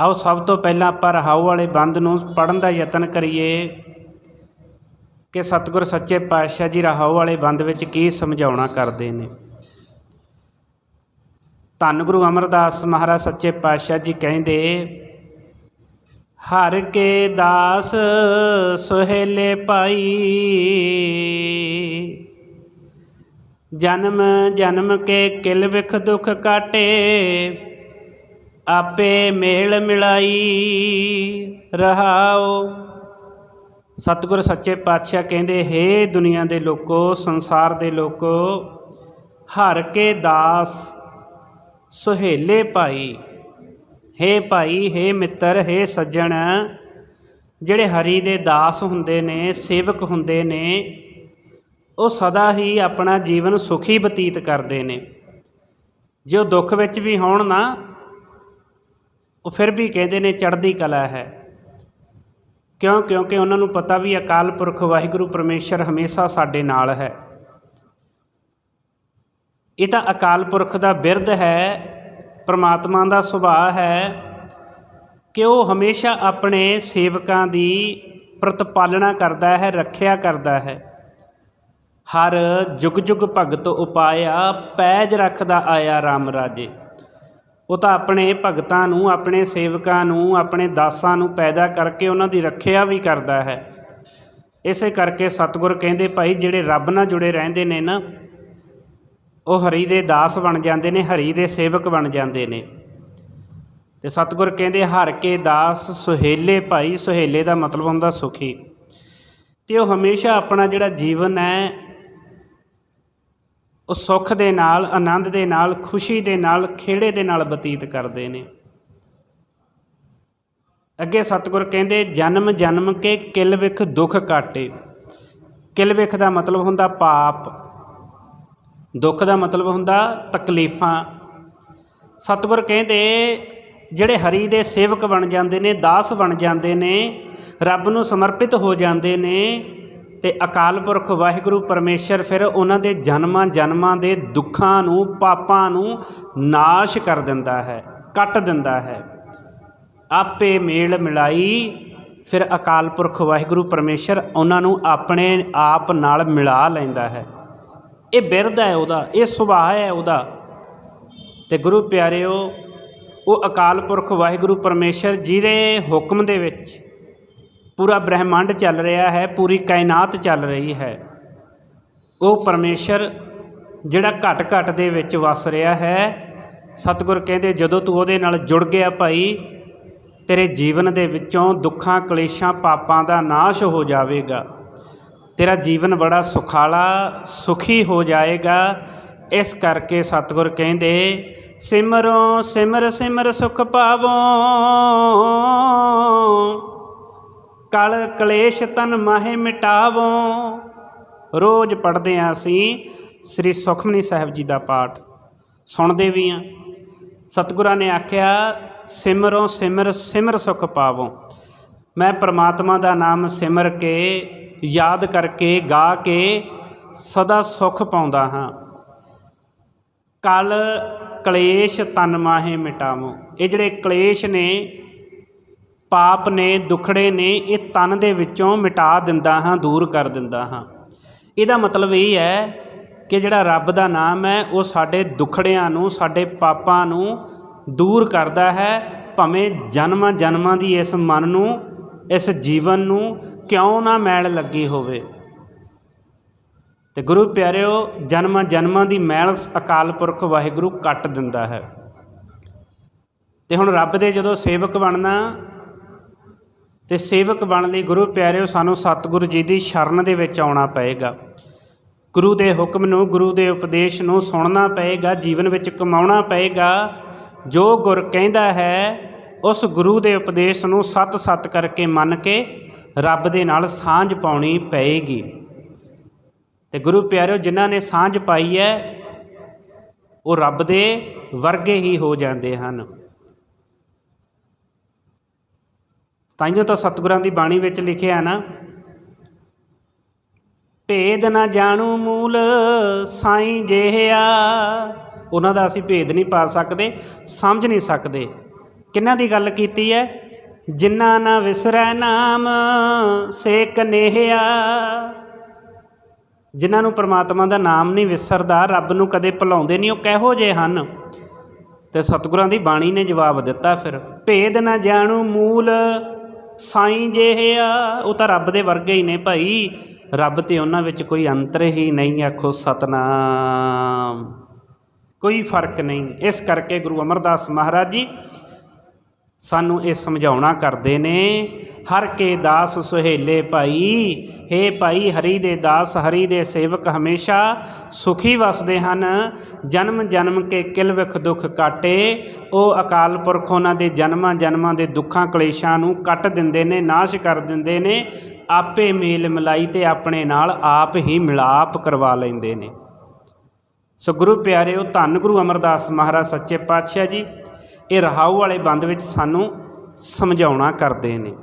ਆਓ ਸਭ ਤੋਂ ਪਹਿਲਾਂ ਆਪਾਂ ਰਹਾਉ ਵਾਲੇ ਬੰਦ ਨੂੰ ਪੜਨ ਦਾ ਯਤਨ ਕਰੀਏ ਕਿ ਸਤਿਗੁਰ ਸੱਚੇ ਪਾਤਸ਼ਾਹ ਜੀ ਰਹਾਉ ਵਾਲੇ ਬੰਦ ਵਿੱਚ ਕੀ ਸਮਝਾਉਣਾ ਕਰਦੇ ਨੇ। ਧੰਨ ਗੁਰੂ ਅਮਰਦਾਸ ਮਹਾਰਾਜ ਸੱਚੇ ਪਾਤਸ਼ਾਹ ਜੀ ਕਹਿੰਦੇ, ਹਰ ਕੇ ਦਾਸ ਸੁਹੇਲੇ ਪਾਈ ਜਨਮ ਜਨਮ ਕੇ ਕਿਲ ਵਿਖ ਦੁਖ ਕਾਟੇ ਆਪੇ ਮੇਲ ਮਿਲਾਈ ਰਹਾਓ। ਸਤਿਗੁਰ ਸੱਚੇ ਪਾਤਸ਼ਾਹ ਕਹਿੰਦੇ, ਹੇ ਦੁਨੀਆ ਦੇ ਲੋਕੋ, ਸੰਸਾਰ ਦੇ ਲੋਕੋ, ਹਰ ਕੇ ਦਾਸ ਸੁਹੇਲੇ ਭਾਈ। ਹੇ ਭਾਈ, ਹੇ ਮਿੱਤਰ, ਹੇ ਸੱਜਣ, ਜਿਹੜੇ ਹਰੀ ਦੇ ਦਾਸ ਹੁੰਦੇ ਨੇ, ਸੇਵਕ ਹੁੰਦੇ ਨੇ, ਉਹ ਸਦਾ ਹੀ ਆਪਣਾ ਜੀਵਨ ਸੁਖੀ ਬਤੀਤ ਕਰਦੇ ਨੇ। ਜੇ ਉਹ ਦੁੱਖ ਵਿੱਚ ਵੀ ਹੋਣ ਨਾ ਉਹ ਫਿਰ ਵੀ ਕਹਿੰਦੇ ਨੇ ਚੜ੍ਹਦੀ ਕਲਾ ਹੈ। ਕਿਉਂ? ਕਿਉਂਕਿ ਉਹਨਾਂ ਨੂੰ ਪਤਾ ਵੀ ਅਕਾਲ ਪੁਰਖ ਵਾਹਿਗੁਰੂ ਪਰਮੇਸ਼ਰ ਹਮੇਸ਼ਾ ਸਾਡੇ ਨਾਲ ਹੈ। ਇਹ ਤਾਂ ਅਕਾਲ ਪੁਰਖ ਦਾ ਬਿਰਧ ਹੈ, ਪ੍ਰਮਾਤਮਾ ਦਾ ਸੁਭਾਅ ਹੈ ਕਿ ਉਹ ਹਮੇਸ਼ਾ ਆਪਣੇ ਸੇਵਕਾਂ ਦੀ ਪ੍ਰਤਪਾਲਣਾ ਕਰਦਾ ਹੈ, ਰੱਖਿਆ ਕਰਦਾ ਹੈ। ਹਰ ਜੁਗ ਜੁਗ ਭਗਤ ਉਪਾਇਆ, ਪੈਜ ਰੱਖਦਾ ਆਇਆ RAM ਰਾਜੇ। ਉਹ ਤਾਂ ਆਪਣੇ ਭਗਤਾਂ ਨੂੰ, ਆਪਣੇ ਸੇਵਕਾਂ ਨੂੰ, ਆਪਣੇ ਦਾਸਾਂ ਨੂੰ ਪੈਦਾ ਕਰਕੇ ਉਹਨਾਂ ਦੀ ਰੱਖਿਆ ਵੀ ਕਰਦਾ ਹੈ। ਇਸੇ ਕਰਕੇ ਸਤਿਗੁਰ ਕਹਿੰਦੇ ਭਾਈ, ਜਿਹੜੇ ਰੱਬ ਨਾਲ ਜੁੜੇ ਰਹਿੰਦੇ ਨੇ ਨਾ, ਉਹ ਹਰੀ ਦੇ ਦਾਸ ਬਣ ਜਾਂਦੇ ਨੇ, ਹਰੀ ਦੇ ਸੇਵਕ ਬਣ ਜਾਂਦੇ ਨੇ। ਤੇ ਸਤਿਗੁਰ ਕਹਿੰਦੇ, ਹਰ ਕੇ ਦਾਸ ਸੁਹੇਲੇ ਭਾਈ, ਸੁਹੇਲੇ ਦਾ ਮਤਲਬ ਹੁੰਦਾ ਸੁਖੀ। ਤੇ ਉਹ ਹਮੇਸ਼ਾ ਆਪਣਾ ਜਿਹੜਾ ਜੀਵਨ ਹੈ ਉਹ ਸੁੱਖ ਦੇ ਨਾਲ, ਆਨੰਦ ਦੇ ਨਾਲ, ਖੁਸ਼ੀ ਦੇ ਨਾਲ, ਖੇੜੇ ਦੇ ਨਾਲ ਬਤੀਤ ਕਰਦੇ ਨੇ। ਅੱਗੇ ਸਤਿਗੁਰ ਕਹਿੰਦੇ, ਜਨਮ ਜਨਮ ਕੇ ਕਿਲ ਵਿਖ ਦੁੱਖ ਕਾਟੇ ਕਿਲ ਵਿਖ ਦਾ ਮਤਲਬ ਹੁੰਦਾ ਪਾਪ। ਦੁੱਖ ਦਾ ਮਤਲਬ ਹੁੰਦਾ ਤਕਲੀਫਾਂ। ਸਤਿਗੁਰ ਕਹਿੰਦੇ, ਜਿਹੜੇ ਹਰੀ ਦੇ ਸੇਵਕ ਬਣ ਜਾਂਦੇ ਨੇ, ਦਾਸ ਬਣ ਜਾਂਦੇ ਨੇ, ਰੱਬ ਨੂੰ ਸਮਰਪਿਤ ਹੋ ਜਾਂਦੇ ਨੇ ਤੇ ਅਕਾਲ ਪੁਰਖ ਵਾਹਿਗੁਰੂ ਪਰਮੇਸ਼ਰ ਫਿਰ ਉਹਨਾਂ ਦੇ ਜਨਮਾਂ ਜਨਮਾਂ ਦੇ ਦੁੱਖਾਂ ਨੂੰ, ਪਾਪਾਂ ਨੂੰ ਨਾਸ਼ ਕਰ ਦਿੰਦਾ ਹੈ, ਕੱਟ ਦਿੰਦਾ ਹੈ। ਆਪੇ ਮੇਲ ਮਿਲਾਈ ਫਿਰ ਅਕਾਲ ਪੁਰਖ ਵਾਹਿਗੁਰੂ ਪਰਮੇਸ਼ਰ ਉਹਨਾਂ ਨੂੰ ਆਪਣੇ ਆਪ ਨਾਲ ਮਿਲਾ ਲੈਂਦਾ ਹੈ। ਇਹ ਬਿਰਧ ਹੈ ਉਹਦਾ, ਇਹ ਸੁਭਾਅ ਹੈ ਉਹਦਾ। ਤੇ ਗੁਰੂ ਪਿਆਰਿਓ, ਉਹ ਅਕਾਲ ਪੁਰਖ ਵਾਹਿਗੁਰੂ ਪਰਮੇਸ਼ਰ ਜਿਹਦੇ ਹੁਕਮ ਦੇ ਵਿੱਚ ਪੂਰਾ ਬ੍ਰਹਿਮੰਡ ਚੱਲ ਰਿਹਾ ਹੈ, ਪੂਰੀ ਕਾਇਨਾਤ ਚੱਲ ਰਹੀ ਹੈ। ਉਹ ਪਰਮੇਸ਼ਰ ਜਿਹੜਾ ਘਟ ਘਟ ਦੇ ਵਿੱਚ ਵਸ ਰਿਹਾ ਹੈ, ਸਤਿਗੁਰ ਕਹਿੰਦੇ, ਜਦੋਂ ਤੂੰ ਉਹਦੇ ਨਾਲ ਜੁੜ ਗਿਆ ਭਾਈ, ਤੇਰੇ ਜੀਵਨ ਦੇ ਵਿੱਚੋਂ ਦੁੱਖਾਂ, ਕਲੇਸ਼ਾਂ, ਪਾਪਾਂ ਦਾ ਨਾਸ਼ ਹੋ ਜਾਵੇਗਾ। ਤੇਰਾ ਜੀਵਨ ਬੜਾ ਸੁਖਾਲਾ, ਸੁਖੀ ਹੋ ਜਾਏਗਾ। ਇਸ ਕਰਕੇ ਸਤਿਗੁਰ ਕਹਿੰਦੇ, ਸਿਮਰੋ, ਸਿਮਰ ਸਿਮਰ ਸੁਖ ਪਾਵੋ। ਕਲ ਕਲੇਸ਼ ਤਨ ਮਾਹੇ ਮਿਟਾਵੋ। ਰੋਜ਼ ਪੜ੍ਹਦੇ ਆਂ ਅਸੀਂ ਸ੍ਰੀ ਸੁਖਮਨੀ ਸਾਹਿਬ ਜੀ ਦਾ ਪਾਠ। ਸੁਣਦੇ ਵੀ ਆਂ। ਸਤਿਗੁਰਾਂ ਨੇ ਆਖਿਆ, ਸਿਮਰੋ ਸਿਮਰ ਸਿਮਰ ਸੁਖ ਪਾਵੋ। ਮੈਂ ਪ੍ਰਮਾਤਮਾ ਦਾ ਨਾਮ ਸਿਮਰ ਕੇ, ਯਾਦ ਕਰਕੇ, ਗਾ ਕੇ ਸਦਾ ਸੁਖ ਪਾਉਂਦਾ ਹਾਂ। ਕਲ ਕਲੇਸ਼ ਤਨ ਮਾਹੇ ਮਿਟਾਵੋ। ਇਹ ਜਿਹੜੇ ਕਲੇਸ਼ ਨੇ ਪਾਪ ਨੇ, ਦੁਖੜੇ ਨੇ, ਇਹ ਤਨ ਦੇ ਵਿੱਚੋਂ ਮਿਟਾ ਦਿੰਦਾ ਹਾਂ, ਦੂਰ ਕਰ ਦਿੰਦਾ ਹਾਂ। ਇਹਦਾ ਮਤਲਬ ਇਹ ਹੈ ਕਿ ਜਿਹੜਾ ਰੱਬ ਦਾ ਨਾਮ ਹੈ, ਉਹ ਸਾਡੇ ਦੁਖੜਿਆਂ ਨੂੰ, ਸਾਡੇ ਪਾਪਾਂ ਨੂੰ ਦੂਰ ਕਰਦਾ ਹੈ, ਭਾਵੇਂ ਜਨਮਾਂ ਜਨਮਾਂ ਦੀ ਇਸ ਮਨ ਨੂੰ, ਇਸ ਜੀਵਨ ਨੂੰ ਕਿਉਂ ਨਾ ਮੈਲ ਲੱਗੀ ਹੋਵੇ। ਤੇ ਗੁਰੂ ਪਿਆਰਿਓ ਜਨਮਾਂ ਜਨਮਾਂ ਦੀ ਮੈਲ ਅਕਾਲ ਪੁਰਖ ਵਾਹਿਗੁਰੂ ਕੱਟ ਦਿੰਦਾ ਹੈ। ਤੇ ਹੁਣ ਰੱਬ ਦੇ ਜਦੋਂ ਸੇਵਕ ਬਣਨਾ ਤੇ ਸੇਵਕ ਬਣਨ ਲਈ ਗੁਰੂ ਪਿਆਰਿਓ, ਸਾਨੂੰ ਸਤਿਗੁਰੂ ਜੀ ਦੀ ਸ਼ਰਨ ਦੇ ਵਿੱਚ ਆਉਣਾ ਪਏਗਾ। ਗੁਰੂ ਦੇ ਹੁਕਮ ਨੂੰ, ਗੁਰੂ ਦੇ ਉਪਦੇਸ਼ ਨੂੰ ਸੁਣਨਾ ਪਏਗਾ, ਜੀਵਨ ਵਿੱਚ ਕਮਾਉਣਾ ਪਏਗਾ। ਜੋ ਗੁਰ ਕਹਿੰਦਾ ਹੈ, ਉਸ ਗੁਰੂ ਦੇ ਉਪਦੇਸ਼ ਨੂੰ ਸਤ ਸਤ ਕਰਕੇ ਮੰਨ ਕੇ ਰੱਬ ਦੇ ਨਾਲ ਸਾਂਝ ਪਾਉਣੀ ਪਏਗੀ। ਤੇ ਗੁਰੂ ਪਿਆਰਿਓ, ਜਿਨ੍ਹਾਂ ਨੇ ਸਾਂਝ ਪਾਈ ਹੈ, ਉਹ ਰੱਬ ਦੇ ਵਰਗੇ ਹੀ ਹੋ ਜਾਂਦੇ ਹਨ। ਤਾਈਓ ਤਾਂ ਸਤਿਗੁਰਾਂ ਦੀ ਬਾਣੀ ਵਿੱਚ ਲਿਖਿਆ ਨਾ, ਭੇਦ ਨਾ ਜਾਣੂ ਮੂਲ ਸਾਈਂ ਜਿਹਾ ਉਹਨਾਂ ਦਾ ਅਸੀਂ ਭੇਦ ਨਹੀਂ ਪਾ ਸਕਦੇ, ਸਮਝ ਨਹੀਂ ਸਕਦੇ। ਕਿਹਨਾਂ ਦੀ ਗੱਲ ਕੀਤੀ ਹੈ? ਜਿਨ੍ਹਾਂ ਨਾ ਵਿਸਰੈ ਨਾਮ ਸੇ ਕਨੇਹਿਆ ਜਿਨ੍ਹਾਂ ਨੂੰ ਪ੍ਰਮਾਤਮਾ ਦਾ ਨਾਮ ਨਹੀਂ ਵਿਸਰਦਾ, ਰੱਬ ਨੂੰ ਕਦੇ ਭੁਲਾਉਂਦੇ ਨਹੀਂ, ਉਹ ਕਿਹੋ ਜਿਹੇ ਹਨ? ਤੇ ਸਤਿਗੁਰਾਂ ਦੀ ਬਾਣੀ ਨੇ ਜਵਾਬ ਦਿੱਤਾ ਫਿਰ, ਭੇਦ ਨਾ ਜਾਣੂ ਮੂਲ ਸਾਈਂ ਜਿਹੇ ਆ, ਉਹ ਤਾਂ ਰੱਬ ਦੇ ਵਰਗੇ ਹੀ ਨੇ ਭਾਈ। ਰੱਬ ਤੇ ਉਹਨਾਂ ਵਿੱਚ ਕੋਈ ਅੰਤਰ ਹੀ ਨਹੀਂ ਆਖੋ ਸਤਨਾਮ। ਕੋਈ ਫ਼ਰਕ ਨਹੀਂ। ਇਸ ਕਰਕੇ ਗੁਰੂ ਅਮਰਦਾਸ ਮਹਾਰਾਜ ਜੀ ਸਾਨੂੰ ਇਹ ਸਮਝਾਉਣਾ ਕਰਦੇ ਨੇ, ਹਰ ਕੇ ਦਾਸ ਸੁਹੇਲੇ ਭਾਈ, ਹੇ ਭਾਈ ਹਰੀ ਦੇ ਦਾਸ, ਹਰੀ ਦੇ ਸੇਵਕ ਹਮੇਸ਼ਾ ਸੁਖੀ ਵਸਦੇ ਹਨ। ਜਨਮ ਜਨਮ ਕੇ ਕਿਲ ਵਿਖ ਦੁਖ ਕਾਟੇ, ਉਹ ਅਕਾਲ ਪੁਰਖ ਉਹਨਾਂ ਦੇ ਜਨਮਾਂ ਜਨਮਾਂ ਦੇ ਦੁੱਖਾਂ ਕਲੇਸ਼ਾਂ ਨੂੰ ਕੱਟ ਦਿੰਦੇ ਨੇ, ਨਾਸ਼ ਕਰ ਦਿੰਦੇ ਨੇ, ਆਪੇ ਮੇਲ ਮਿਲਾਈ ਤੇ ਆਪਣੇ ਨਾਲ ਆਪ ਹੀ ਮਿਲਾਪ ਕਰਵਾ ਲੈਂਦੇ ਨੇ। ਸੋ ਗੁਰੂ ਪਿਆਰਿਓ, ਧੰਨ ਗੁਰੂ ਅਮਰਦਾਸ ਮਹਾਰਾਜ, ਸੱਚੇ ਪਾਤਸ਼ਾਹ ਜੀ ਇਹ ਰਹਾਉ ਵਾਲੇ ਬੰਦ ਵਿੱਚ ਸਾਨੂੰ ਸਮਝਾਉਣਾ ਕਰਦੇ ਨੇ।